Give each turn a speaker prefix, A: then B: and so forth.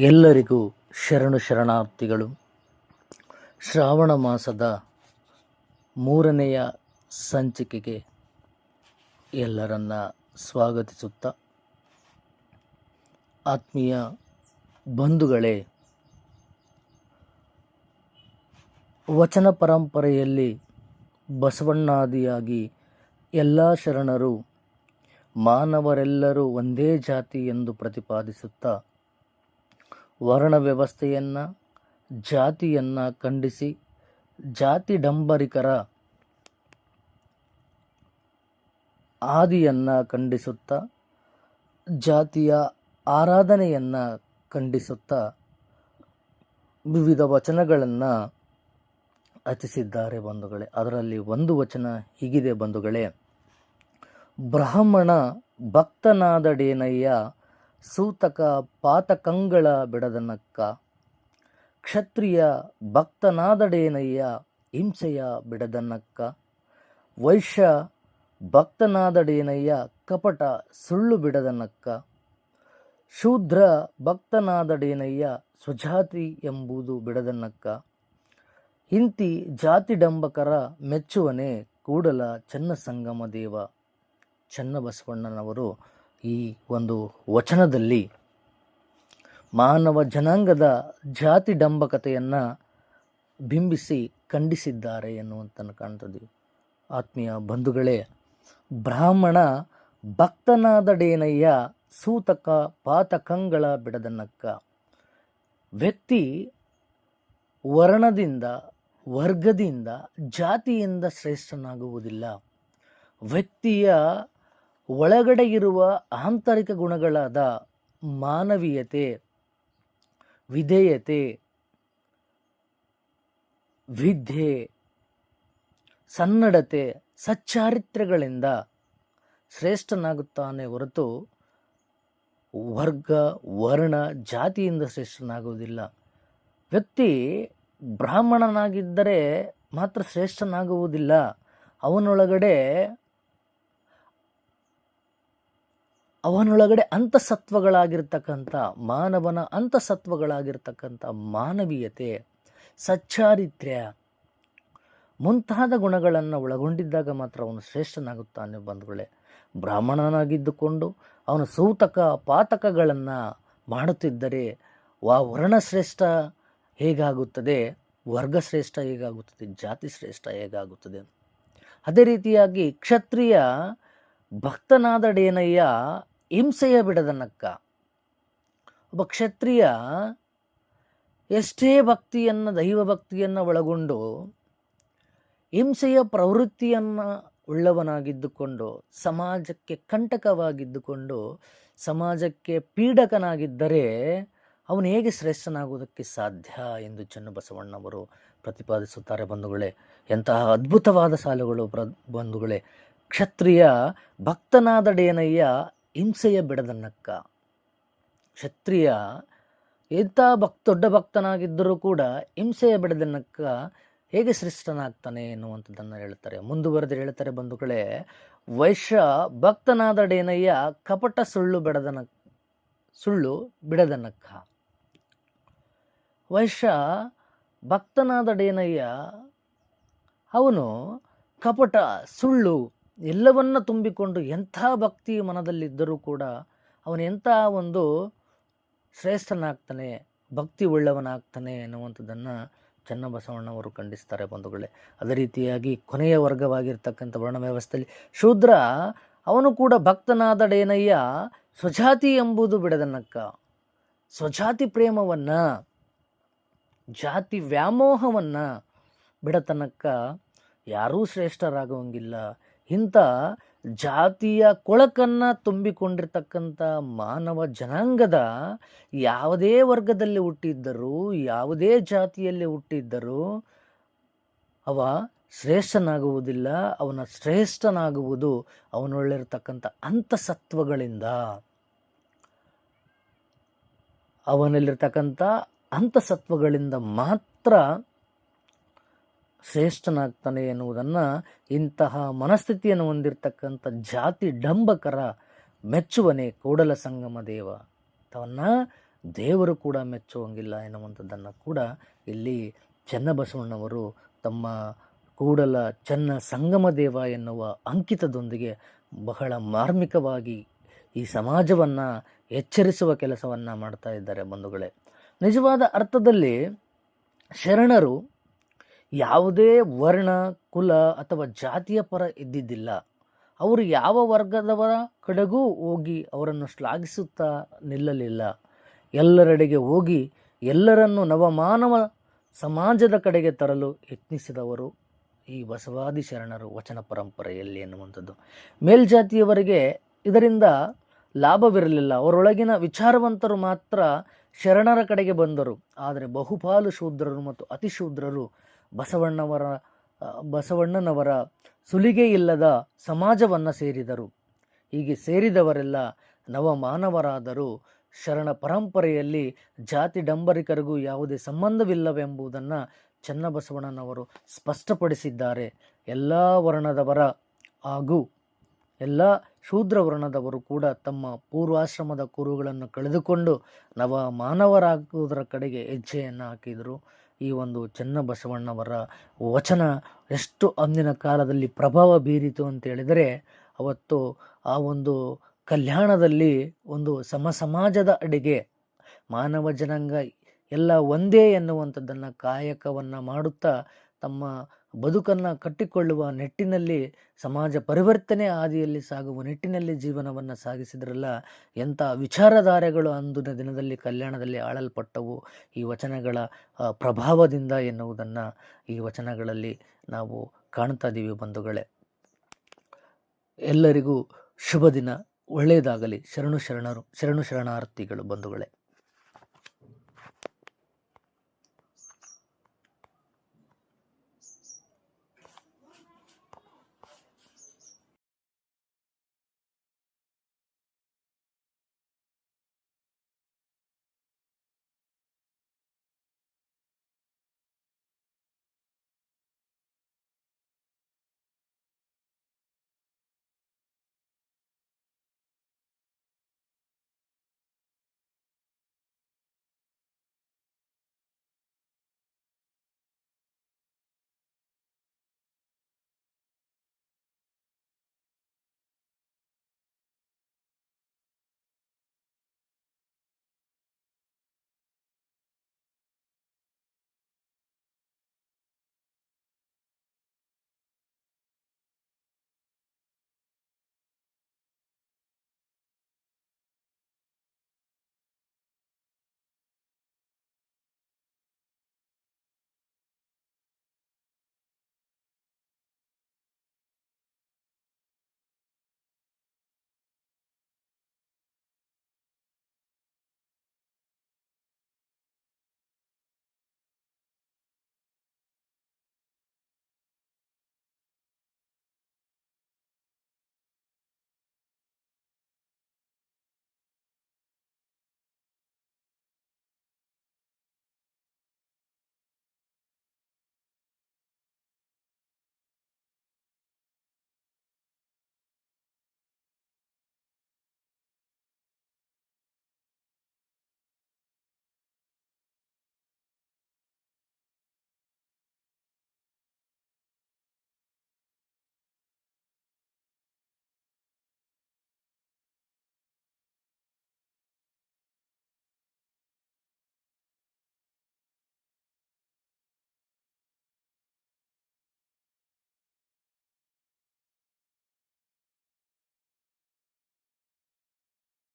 A: ಎಲ್ಲರಿಗೂ ಶರಣು ಶರಣಾರ್ಥಿಗಳು. ಶ್ರಾವಣ ಮಾಸದ ಮೂರನೆಯ ಸಂಚಿಕೆಗೆ ಎಲ್ಲರನ್ನ ಸ್ವಾಗತಿಸುತ್ತಾ, ಆತ್ಮೀಯ ಬಂಧುಗಳೇ, ವಚನ ಪರಂಪರೆಯಲ್ಲಿ ಬಸವಣ್ಣಾದಿಯಾಗಿ ಎಲ್ಲ ಶರಣರು ಮಾನವರೆಲ್ಲರೂ ಒಂದೇ ಜಾತಿ ಎಂದು ಪ್ರತಿಪಾದಿಸುತ್ತಾ ವರ್ಣ ವ್ಯವಸ್ಥೆಯನ್ನು, ಜಾತಿಯನ್ನು ಖಂಡಿಸಿ, ಜಾತಿ ಡಂಬರಿಕರ ಆದಿಯನ್ನು ಖಂಡಿಸುತ್ತಾ, ಜಾತಿಯ ಆರಾಧನೆಯನ್ನು ಖಂಡಿಸುತ್ತಾ ವಿವಿಧ ವಚನಗಳನ್ನು ರಚಿಸಿದ್ದಾರೆ ಬಂಧುಗಳೇ. ಅದರಲ್ಲಿ ಒಂದು ವಚನ ಹೀಗಿದೆ ಬಂಧುಗಳೇ. ಬ್ರಾಹ್ಮಣ ಭಕ್ತನಾದಡೇನಯ್ಯ ಸೂತಕ ಪಾತಕಂಗಳ ಬಿಡದನಕ್ಕ, ಕ್ಷತ್ರಿಯ ಭಕ್ತನಾದಡೇನಯ್ಯ ಹಿಂಸೆಯ ಬಿಡದನಕ್ಕ, ವೈಶ್ಯ ಭಕ್ತನಾದಡೇನಯ್ಯ ಕಪಟ ಸುಳ್ಳು ಬಿಡದನಕ್ಕ, ಶೂದ್ರ ಭಕ್ತನಾದಡೇನಯ್ಯ ಸ್ವಜಾತಿ ಎಂಬುದು ಬಿಡದನಕ್ಕ ಇಂತಿ ಜಾತಿ ಡಂಬಕರ ಮೆಚ್ಚುವನೆ ಕೂಡಲ ಚನ್ನಸಂಗಮ ದೇವ. ಚನ್ನಬಸವಣ್ಣನವರು ಈ ಒಂದು ವಚನದಲ್ಲಿ ಮಾನವ ಜನಾಂಗದ ಜಾತಿ ಡಂಬಕತೆಯನ್ನು ಬಿಂಬಿಸಿ ಖಂಡಿಸಿದ್ದಾರೆ ಎನ್ನುವಂತನ್ನು ಕಾಣ್ತದೆ. ಆತ್ಮೀಯ ಬಂಧುಗಳೇ, ಬ್ರಾಹ್ಮಣ ಭಕ್ತನಾದಡೇನಯ್ಯ ಸೂತಕ ಪಾತಕಂಗಳ ಬಿಡದನಕ್ಕ. ವ್ಯಕ್ತಿ ವರ್ಣದಿಂದ, ವರ್ಗದಿಂದ ಜಾತಿಯಿಂದ ಶ್ರೇಷ್ಠನಾಗುವುದಿಲ್ಲ. ವ್ಯಕ್ತಿಯ ಒಳಗಡೆ ಇರುವ ಆಂತರಿಕ ಗುಣಗಳಾದ ಮಾನವೀಯತೆ, ವಿಧೇಯತೆ, ವಿದ್ಯೆ, ಸನ್ನಡತೆ ಸಚ್ಚಾರಿತ್ರ್ಯಗಳಿಂದ ಶ್ರೇಷ್ಠನಾಗುತ್ತಾನೆ ಹೊರತು ವರ್ಗ, ವರ್ಣ, ಜಾತಿಯಿಂದ ಶ್ರೇಷ್ಠನಾಗುವುದಿಲ್ಲ. ವ್ಯಕ್ತಿ ಬ್ರಾಹ್ಮಣನಾಗಿದ್ದರೆ ಮಾತ್ರ ಶ್ರೇಷ್ಠನಾಗುವುದಿಲ್ಲ. ಅವನೊಳಗಡೆ ಅವನೊಳಗಡೆ ಅಂತಸತ್ವಗಳಾಗಿರ್ತಕ್ಕಂಥ, ಮಾನವನ ಅಂತಸತ್ವಗಳಾಗಿರ್ತಕ್ಕಂಥ ಮಾನವೀಯತೆ, ಸಚ್ಚಾರಿತ್ರ್ಯ, ಮುಂತಾದ ಗುಣಗಳನ್ನು ಒಳಗೊಂಡಿದ್ದಾಗ ಮಾತ್ರ ಅವನು ಶ್ರೇಷ್ಠನಾಗುತ್ತಾನೆ ಬಂಧುಗಳೇ. ಬ್ರಾಹ್ಮಣನಾಗಿದ್ದುಕೊಂಡು ಅವನು ಸೂತಕ ಪಾತಕಗಳನ್ನು ಮಾಡುತ್ತಿದ್ದರೆ ವಾ ವರ್ಣಶ್ರೇಷ್ಠ ಹೇಗಾಗುತ್ತದೆ? ವರ್ಗಶ್ರೇಷ್ಠ ಹೇಗಾಗುತ್ತದೆ? ಜಾತಿ ಶ್ರೇಷ್ಠ ಹೇಗಾಗುತ್ತದೆ? ಅದೇ ರೀತಿಯಾಗಿ ಕ್ಷತ್ರಿಯ ಭಕ್ತನಾದಡೇನಯ್ಯ ಹಿಂಸೆಯ ಬಿಡದನಕ್ಕ. ಒಬ್ಬ ಕ್ಷತ್ರಿಯ ಎಷ್ಟೇ ಭಕ್ತಿಯನ್ನು, ದೈವ ಭಕ್ತಿಯನ್ನು ಒಳಗೊಂಡು ಹಿಂಸೆಯ ಪ್ರವೃತ್ತಿಯನ್ನು ಉಳ್ಳವನಾಗಿದ್ದುಕೊಂಡು, ಸಮಾಜಕ್ಕೆ ಕಂಟಕವಾಗಿದ್ದುಕೊಂಡು, ಸಮಾಜಕ್ಕೆ ಪೀಡಕನಾಗಿದ್ದರೆ ಅವನು ಹೇಗೆ ಶ್ರೇಷ್ಠನಾಗುವುದಕ್ಕೆ ಸಾಧ್ಯ ಎಂದು ಚನ್ನಬಸವಣ್ಣವರು ಪ್ರತಿಪಾದಿಸುತ್ತಾರೆ ಬಂಧುಗಳೇ. ಎಂತಹ ಅದ್ಭುತವಾದ ಸಾಲುಗಳು ಬಂಧುಗಳೇ. ಕ್ಷತ್ರಿಯ ಭಕ್ತನಾದಡೇನಯ್ಯ ಹಿಂಸೆಯ ಬಿಡದನ್ನಕ್ಕ ಕ್ಷತ್ರಿಯ ಎಂಥ ಭಕ್, ದೊಡ್ಡ ಭಕ್ತನಾಗಿದ್ದರೂ ಕೂಡ ಹಿಂಸೆಯ ಬಿಡದನ್ನಕ್ಕ ಹೇಗೆ ಸೃಷ್ಟನಾಗ್ತಾನೆ ಎನ್ನುವಂಥದ್ದನ್ನು ಹೇಳ್ತಾರೆ. ಮುಂದುವರೆದು ಹೇಳ್ತಾರೆ ಬಂಧುಗಳೇ, ವೈಶ್ಯ ಭಕ್ತನಾದಡೇನಯ್ಯ ಕಪಟ ಸುಳ್ಳು ಬಿಡದನ, ಸುಳ್ಳು ಬಿಡದನಕ್ಕ. ವೈಶ್ಯ ಭಕ್ತನಾದಡೇನಯ್ಯ, ಅವನು ಕಪಟ ಸುಳ್ಳು ಎಲ್ಲವನ್ನ ತುಂಬಿಕೊಂಡು ಎಂಥ ಭಕ್ತಿ ಮನದಲ್ಲಿದ್ದರೂ ಕೂಡ ಅವನು ಎಂಥ ಒಂದು ಶ್ರೇಷ್ಠನಾಗ್ತಾನೆ, ಭಕ್ತಿ ಉಳ್ಳವನಾಗ್ತಾನೆ ಎನ್ನುವಂಥದ್ದನ್ನು ಚನ್ನಬಸವಣ್ಣವರು ಖಂಡಿಸ್ತಾರೆ ಬಂಧುಗಳೇ. ಅದೇ ರೀತಿಯಾಗಿ ಕೊನೆಯ ವರ್ಗವಾಗಿರ್ತಕ್ಕಂಥ ವರ್ಣ ವ್ಯವಸ್ಥೆಯಲ್ಲಿ ಶೂದ್ರ, ಅವನು ಕೂಡ ಭಕ್ತನಾದಡೇನಯ್ಯ ಸ್ವಜಾತಿ ಎಂಬುದು ಬಿಡದನಕ್ಕ. ಸ್ವಜಾತಿ ಪ್ರೇಮವನ್ನು, ಜಾತಿ ವ್ಯಾಮೋಹವನ್ನು ಬಿಡತನಕ್ಕ ಯಾರೂ ಶ್ರೇಷ್ಠರಾಗುವಂಗಿಲ್ಲ. ಇಂಥ ಜಾತಿಯ ಕೊಳಕನ್ನು ತುಂಬಿಕೊಂಡಿರ್ತಕ್ಕಂಥ ಮಾನವ ಜನಾಂಗದ ಯಾವುದೇ ವರ್ಗದಲ್ಲಿ ಹುಟ್ಟಿದ್ದರೂ, ಯಾವುದೇ ಜಾತಿಯಲ್ಲಿ ಹುಟ್ಟಿದ್ದರೂ ಅವ ಶ್ರೇಷ್ಠನಾಗುವುದಿಲ್ಲ, ಅವನ ಶ್ರೇಷ್ಠನಾಗುವುದು ಅವನೊಳ್ಳಿರ್ತಕ್ಕಂಥ ಅಂತಸತ್ವಗಳಿಂದ. ಅವನಲ್ಲಿರ್ತಕ್ಕಂಥ ಅಂತಸತ್ವಗಳಿಂದ ಮಾತ್ರ ಶ್ರೇಷ್ಠನಾಗ್ತಾನೆ ಎನ್ನುವುದನ್ನು ಇಂತಹ ಮನಸ್ಥಿತಿಯನ್ನು ಹೊಂದಿರತಕ್ಕಂಥ ಜಾತಿ ಡಂಬಕರ ಮೆಚ್ಚುವನೆ ಕೂಡಲ ಸಂಗಮ ದೇವ. ತವನ್ನ ದೇವರು ಕೂಡ ಮೆಚ್ಚುವಂಗಿಲ್ಲ ಎನ್ನುವಂಥದ್ದನ್ನು ಕೂಡ ಇಲ್ಲಿ ಚೆನ್ನಬಸವಣ್ಣವರು ತಮ್ಮ ಕೂಡಲ ಚೆನ್ನ ಸಂಗಮ ದೇವ ಎನ್ನುವ ಅಂಕಿತದೊಂದಿಗೆ ಬಹಳ ಮಾರ್ಮಿಕವಾಗಿ ಈ ಸಮಾಜವನ್ನು ಎಚ್ಚರಿಸುವ ಕೆಲಸವನ್ನು ಮಾಡ್ತಾ ಇದ್ದಾರೆ ಬಂಧುಗಳೇ. ನಿಜವಾದ ಅರ್ಥದಲ್ಲಿ ಶರಣರು ಯಾವುದೇ ವರ್ಣ, ಕುಲ ಅಥವಾ ಜಾತಿಯ ಪರ ಇದ್ದಿದ್ದಿಲ್ಲ. ಅವರು ಯಾವ ವರ್ಗದವರ ಕಡೆಗೂ ಹೋಗಿ ಅವರನ್ನು ಶ್ಲಾಘಿಸುತ್ತಾ ನಿಲ್ಲಲಿಲ್ಲ. ಎಲ್ಲರೆಡೆಗೆ ಹೋಗಿ ಎಲ್ಲರನ್ನು ನವಮಾನವ ಸಮಾಜದ ಕಡೆಗೆ ತರಲು ಯತ್ನಿಸಿದವರು ಈ ಬಸವಾದಿ ಶರಣರು ವಚನ ಪರಂಪರೆಯಲ್ಲಿ ಎನ್ನುವಂಥದ್ದು. ಮೇಲ್ಜಾತಿಯವರಿಗೆ ಇದರಿಂದ ಲಾಭವಿರಲಿಲ್ಲ. ಅವರೊಳಗಿನ ವಿಚಾರವಂತರು ಮಾತ್ರ ಶರಣರ ಕಡೆಗೆ ಬಂದರು. ಆದರೆ ಬಹುಪಾಲು ಶೂದ್ರರು ಮತ್ತು ಅತಿಶೂದ್ರರು ಬಸವಣ್ಣವರ ಬಸವಣ್ಣನವರ ಸುಲಿಗೆ ಇಲ್ಲದ ಸಮಾಜವನ್ನು ಸೇರಿದರು. ಹೀಗೆ ಸೇರಿದವರೆಲ್ಲ ನವಮಾನವರಾದರೂ ಶರಣ ಪರಂಪರೆಯಲ್ಲಿ ಜಾತಿ ಡಂಬರಿಕರಿಗೂ ಯಾವುದೇ ಸಂಬಂಧವಿಲ್ಲವೆಂಬುದನ್ನು ಚನ್ನಬಸವಣ್ಣನವರು ಸ್ಪಷ್ಟಪಡಿಸಿದ್ದಾರೆ. ಎಲ್ಲ ವರ್ಣದವರ ಹಾಗೂ ಎಲ್ಲ ಶೂದ್ರ ವರ್ಣದವರು ಕೂಡ ತಮ್ಮ ಪೂರ್ವಾಶ್ರಮದ ಕುರುಗಳನ್ನು ಕಳೆದುಕೊಂಡು ನವ ಮಾನವರಾಗುವುದರ ಕಡೆಗೆ ಹೆಜ್ಜೆಯನ್ನು ಹಾಕಿದರು. ಈ ಒಂದು ಚನ್ನಬಸವಣ್ಣವರ ವಚನ ಎಷ್ಟು ಅಂದಿನ ಕಾಲದಲ್ಲಿ ಪ್ರಭಾವ ಬೀರಿತು ಅಂತ ಹೇಳಿದರೆ, ಅವತ್ತು ಆ ಒಂದು ಕಲ್ಯಾಣದಲ್ಲಿ ಒಂದು ಸಮ ಸಮಾಜದ ಅಡಿಗೆ, ಮಾನವ ಜನಾಂಗ ಎಲ್ಲ ಒಂದೇ ಎನ್ನುವಂಥದ್ದನ್ನು ಕಾಯಕವನ್ನು ಮಾಡುತ್ತಾ ತಮ್ಮ ಬದುಕನ್ನು ಕಟ್ಟಿಕೊಳ್ಳುವ ನಿಟ್ಟಿನಲ್ಲಿ ಸಮಾಜ ಪರಿವರ್ತನೆ ಹಾದಿಯಲ್ಲಿ ಸಾಗುವ ನಿಟ್ಟಿನಲ್ಲಿ ಜೀವನವನ್ನು ಸಾಗಿಸಿದ್ರಲ್ಲ, ಎಂಥ ವಿಚಾರಧಾರೆಗಳು ಅಂದಿನ ದಿನದಲ್ಲಿ ಕಲ್ಯಾಣದಲ್ಲಿ ಆಳಲ್ಪಟ್ಟವು. ಈ ವಚನಗಳ ಪ್ರಭಾವದಿಂದ ಎನ್ನುವುದನ್ನು ಈ ವಚನಗಳಲ್ಲಿ ನಾವು ಕಾಣ್ತಾ ಇದ್ದೀವಿ ಬಂಧುಗಳೇ. ಎಲ್ಲರಿಗೂ ಶುಭ ದಿನ ಒಳ್ಳೆಯದಾಗಲಿ ಶರಣು ಶರಣರು, ಶರಣು ಶರಣಾರ್ಥಿಗಳು ಬಂಧುಗಳೇ.